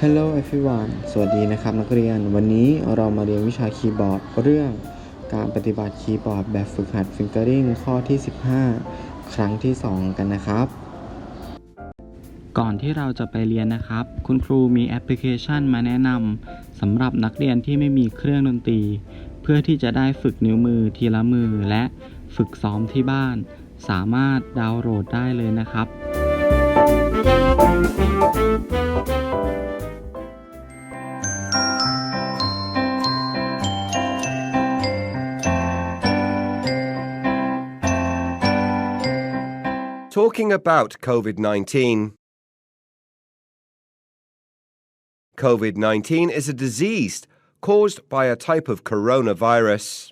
Hello everyone สวัสดีนะครับนักเรียน วันนี้เรามาเรียนวิชาคีย์บอร์ดเรื่องการปฏิบัติคีย์บอร์ดแบบฝึกหัด Fingering ข้อที่ 15 ครั้งที่ 2 กันนะครับ ก่อนที่เราจะไปเรียนนะครับ คุณครูมีแอปพลิเคชันมาแนะนำสำหรับนักเรียนที่ไม่มีเครื่องดนตรี เพื่อที่จะได้ฝึกนิ้วมือทีละมือและฝึกซ้อมที่บ้าน สามารถดาวน์โหลดได้เลยนะครับ Talking about COVID 19. COVID 19 is a disease caused by a type of coronavirus.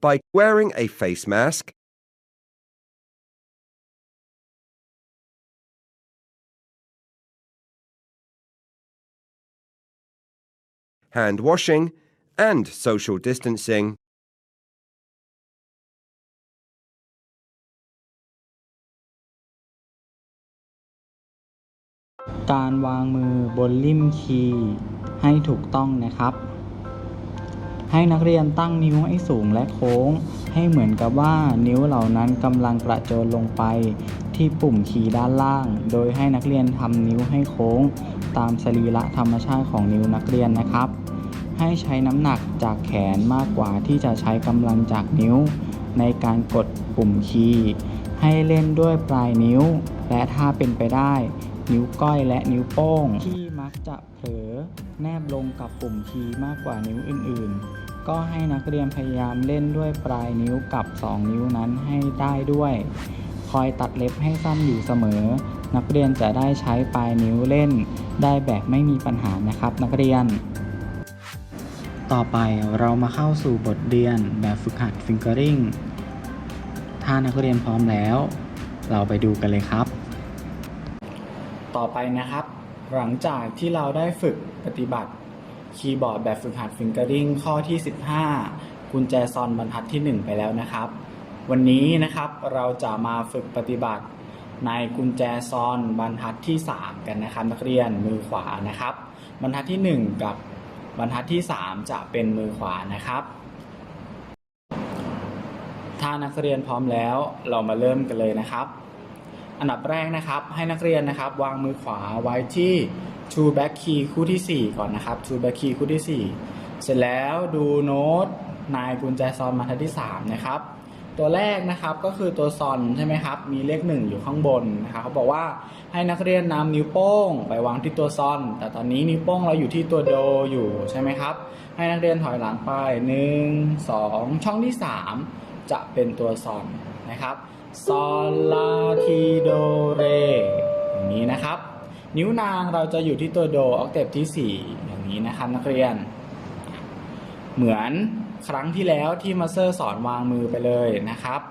by wearing a face mask, hand washing, and social distancing. การวางมือบนลิ่มคีย์ให้ถูกต้องนะครับ ให้นักเรียนตั้งนิ้วให้สูงและโค้ง ให้เหมือนกับว่านิ้วเหล่านั้นกำลังกระโจนลงไป ที่ปุ่มคีย์ด้านล่าง โดยให้นักเรียนทำนิ้วให้โค้ง ตามสรีระธรรมชาติของนิ้วนักเรียนนะครับ ให้ใช้น้ำหนักจากแขนมากกว่าที่จะใช้กำลังจากนิ้ว ในการกดปุ่มคีย์ ให้เล่นด้วยปลายนิ้ว และถ้าเป็นไปได้ นิ้วก้อยและนิ้วโป้งที่มักจะเผลอ แนบลงกับปุ่มคีย์มากกว่านิ้วอื่นๆ ก็ให้นักเรียนพยายามเล่นด้วยปลายนิ้วกับ 2 นิ้วนั้นให้ได้ด้วย คอยตัดเล็บให้สั้นอยู่เสมอ นักเรียนจะได้ใช้ปลายนิ้วเล่น ได้แบบไม่มีปัญหานะครับ นักเรียน ต่อไปเรามาเข้าสู่บทเรียนแบบฝึกหัด Fingering ถ้านักเรียนพร้อมแล้ว เราไปดูกันเลยครับ ต่อไปนะครับ หลังจากที่เราได้ฝึกปฏิบัติคีย์บอร์ดแบบฝึกหัด Fingering ข้อที่ 15 กุญแจซอนบรรทัดที่ 1 ไปแล้วนะครับ วันนี้นะครับเราจะมาฝึกปฏิบัติในกุญแจซอนบรรทัดที่ 3 กันนะครับ นักเรียนมือขวานะครับ บรรทัดที่ 1 กับบรรทัดที่ 3 จะเป็นมือขวานะครับ ถ้านักเรียนพร้อมแล้วเรามาเริ่มกันเลยนะครับ อันดับแรกนะครับ ให้นักเรียนนะครับ วางมือขวาไว้ที่ true back key คู่ที่ 4 ก่อนนะครับ true back key คู่ที่ 4 เสร็จแล้วดูโน้ตในกุญแจซอนบรรทัที่ 3 นะครับ ตัวแรกนะครับก็คือตัวซอนใช่ไหมครับ มีเลข 1 อยู่ข้างบนนะครับเขาบอกว่าให้นักเรียนนำนิ้วโป้ง ไปวางที่ตัวซอน แต่ตอนนี้นิ้วโป้งเราอยู่ที่ตัวโดอยู่ใช่ไหมครับ ให้นักเรียนถอยหลังไป 1 2 ช่องที่ 3 จะเป็นตัวซอนนะครับ ซอลาทีโดเรเห็นไหมนี้นะครับ นิ้วนางเราจะอยู่ที่ตัวโดออกเทปที่ 4 อย่างนี้นะครับนักเรียน เหมือนครั้งที่แล้วที่มาสเตอร์สอนวางมือไปเลยนะครับ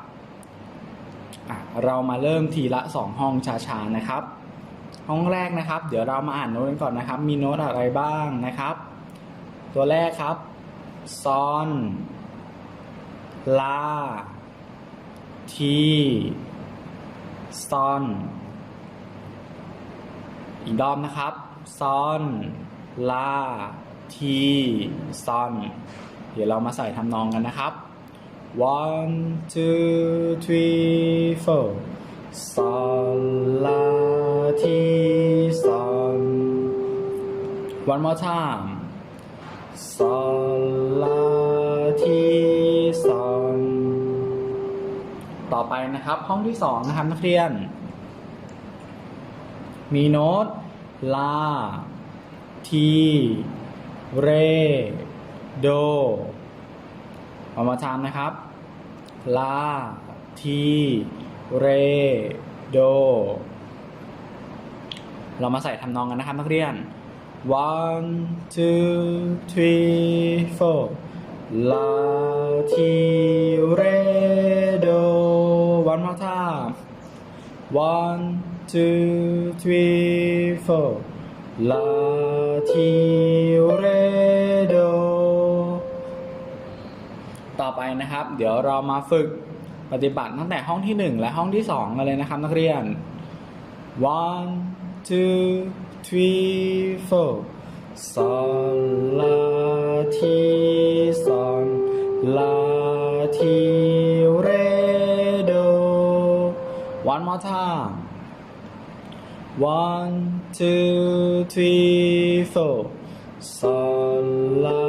เรามาเริ่มทีละ 2 ห้องช้าๆนะครับ ห้องแรกนะครับ เดี๋ยวเรามาอ่านโน้ตกันก่อนนะครับ มีโน้ตอะไรบ้างนะครับ ตัวแรกครับซอนลา ทีซอน อีกรอบนะครับซอนลาทีซอน เดี๋ยวเรามาใส่ทำนองกันนะครับ one two three four ซอนลาทีซอน one more time ซอน ต่อไปนะครับ ห้องที่สองนะครับนักเรียน มีโน้ตลา ที เร โดเอามาทำนะครับ ลา ที เร โด เรามาใส่ทำนองกันนะครับนักเรียน one two three four ลา ที เร one two three four ลาทีเรโดต่อไปนะครับ เดี๋ยวเรามาฝึกปฏิบัติตั้งแต่ห้องที่ 1 และห้องที่2กันเลยนะครับนักเรียน one two three four ซอน one more time one two three four ซอนลา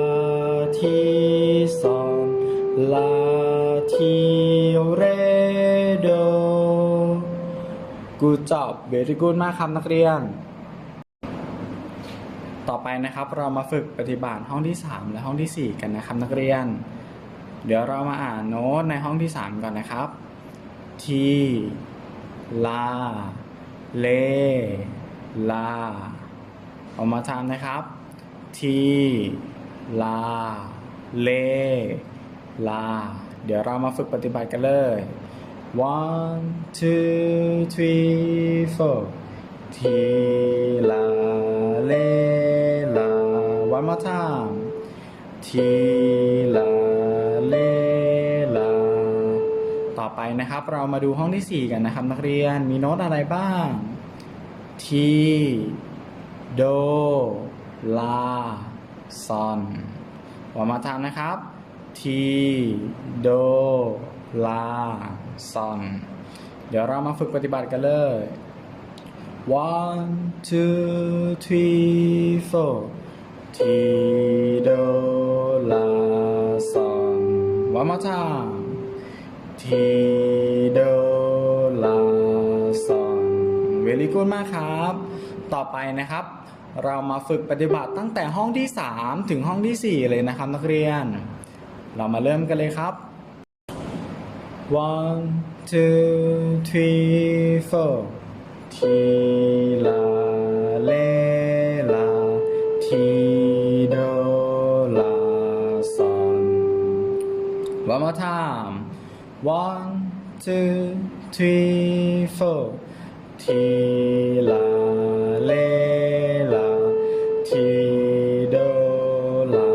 ทีซอนลาทีเรโดกูจอบเบริกูดมากครับนักเรียน ต่อไปนะครับเรามาฝึกปฏิบัติห้องที่ 3 และห้องทีสี่4 กันนะครับนักเรียน เดี๋ยวเรามาอ่านโน้ตในห้องที่ 3 ก่อนนะครับที ลา เล ลา ออกมาทำนะครับ ที ลา เล ลา เดี๋ยวเรามาฝึกปฏิบัติกันเลย one two three four ทีลา เล ลา one more time ทีลา นะครับ เรามาดูห้องที่ 4 กันนะครับ นักเรียนมีโน้ตอะไรบ้าง ทีโดลาซอนออกมาทำนะครับ ทีโดลาซอนเดี๋ยวเรามาฝึกปฏิบัติกันเลย one two three four ทีโดลาซอน one more time ที วลีกูดมากครับ ต่อไปนะครับ เรามาฝึกปฏิบัติตั้งแต่ห้องที่ 3 ถึงห้องที่ 4 เลยนะครับนักเรียน เรามาเริ่มกันเลยครับ one two three four ทีลาเลลาทีโดลาซอน One more time. One, two, three, four. ทีลาเลลาทีโดลา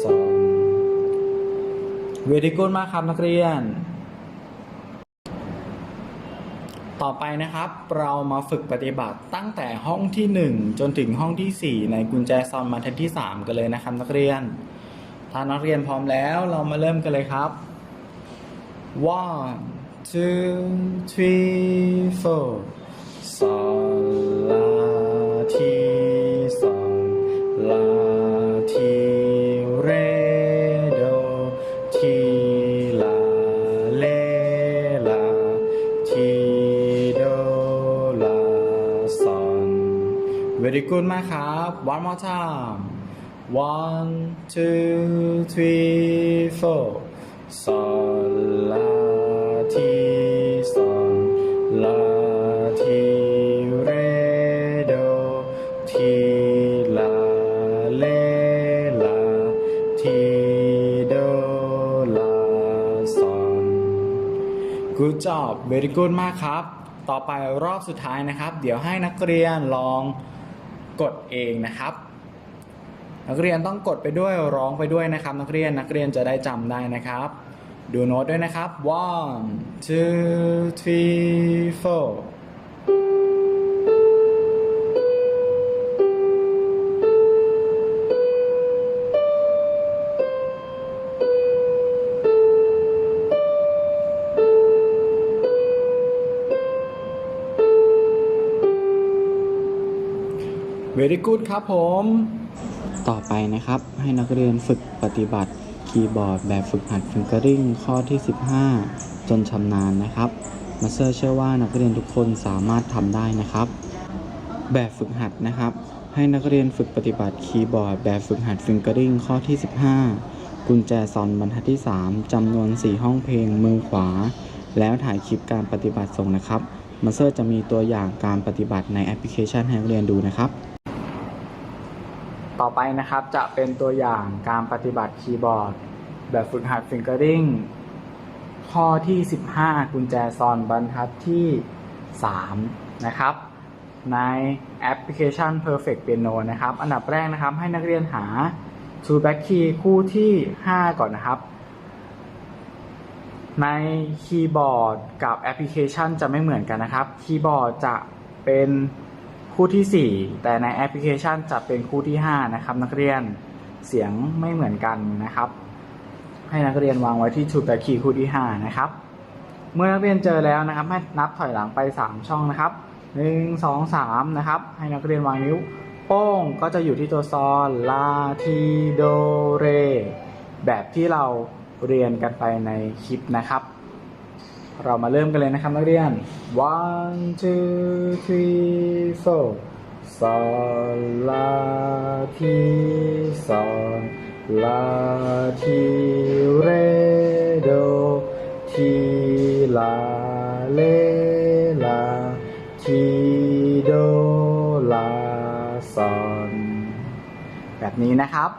ซอนเวดีกูดมากครับนักเรียน ต่อไปนะครับ เรามาฝึกปฏิบัติตั้งแต่ห้องที่ 1 จนถึงห้องที่ 4 ในกุญแจซอนบรรทัดที่ 3 กันเลยนะครับนักเรียน ถ้านักเรียนพร้อมแล้วเรามาเริ่มกันเลยครับ one two three four ซอนลาทีซอนลาทีเรโดทีลาเลลาทีโดลาซอน very good มากครับ one more time one two three four ซอน ทีลาเลลาทีโดลาซอนกูจอบเบริกูดมากครับ ต่อไปรอบสุดท้ายนะครับ เดี๋ยวให้นักเรียนลองกดเองนะครับ นักเรียนต้องกดไปด้วยร้องไปด้วยนะครับ นักเรียนนักเรียนจะได้จำได้นะครับ ดูโน้ตด้วยนะครับ one two three four very good ครับผม ต่อไปนะครับ ให้นักเรียนฝึกปฏิบัติคีย์บอร์ดแบบฝึกหัด Fingering ข้อที่ 15 จนชำนาญนะครับมาสเตอร์เชื่อว่านักเรียนทุกคนสามารถทำได้นะครับ แบบฝึกหัดนะครับ ให้นักเรียนฝึกปฏิบัติคีย์บอร์ดแบบฝึกหัด Fingering ข้อที่ 15 กุญแจซอนบรรทัดที่ 3จำนวน 4 ห้องเพลงมือขวา แล้วถ่ายคลิปการปฏิบัติส่งนะครับมาสเตอร์จะมีตัวอย่างการปฏิบัติในแอปพลิเคชันให้นักเรียนดูนะครับ ต่อไปนะครับ จะเป็นตัวอย่างการปฏิบัติคีย์บอร์ด แบบฝึกหัด Fingering ข้อที่ 15 กุญแจซอนบรรทัดที่ 3 นะครับ ในแอปพลิเคชัน Perfect Piano นะครับ อันดับแรกนะครับให้นักเรียนหา Two Back Key คู่ที่ 5 ก่อนนะครับ ในคีย์บอร์ดกับแอปพลิเคชันจะไม่เหมือนกันนะครับ คีย์บอร์ดจะเป็น คู่ที่ 4 แต่ในแอปพลิเคชันจะเป็นคู่ที่ 5 นะครับ นักเรียนเสียงไม่เหมือนกันนะครับ ให้นักเรียนวางไว้ที่ Two Back Key คู่ที่ 5 นะครับ เมื่อนักเรียนเจอแล้วนะครับให้นับถอยหลังไป 3 ช่องนะครับ 1 2 3 นะครับ ให้นักเรียนวางนิ้วโป้งก็จะอยู่ที่ตัวซอนลาทีโดเรแบบที่เราเรียนกันไปในคลิปนะครับ เรามาเริ่มกันเลยนะครับนักเรียน one two three four ซอนลาทีซอนลาทีเรโดทีลาเลลาทีโดลาซอนแบบนี้นะครับ